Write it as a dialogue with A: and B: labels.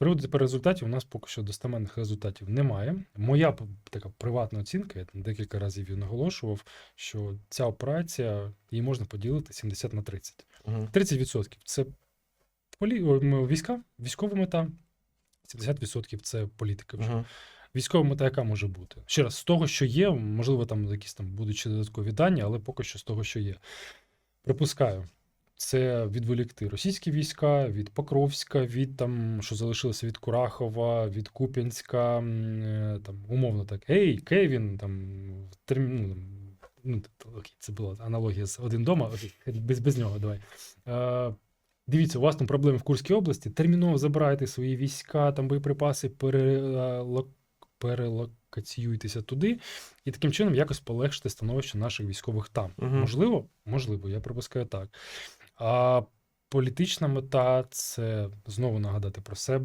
A: приводу тепер результатів, у нас поки що достеменних результатів немає. Моя така приватна оцінка, я там декілька разів її наголошував, що ця операція її можна поділити 70 на 30. 30% це полі... війська, військова мета, 70% це політика вже. Військова мета, яка може бути? Ще раз, з того, що є, можливо, там якісь там будуть ще додаткові дані, але поки що з того, що є. Припускаю, це відволікти російські війська від Покровська, від там, що залишилося від Курахова, від Куп'янська, е, там, умовно так, ей, Кевін, там, терм... ну, там, ну, окей, це була аналогія з один дома, окей, без, без нього давай. Е, Дивіться, у вас там проблеми в Курській області. Терміново забирайте свої війська, там боєприпаси, перелок... перелокаціюйтеся туди, і таким чином якось полегшити становище наших військових там.
B: Мгм.
A: Можливо, можливо, я припускаю так. А політична мета це знову нагадати про себе,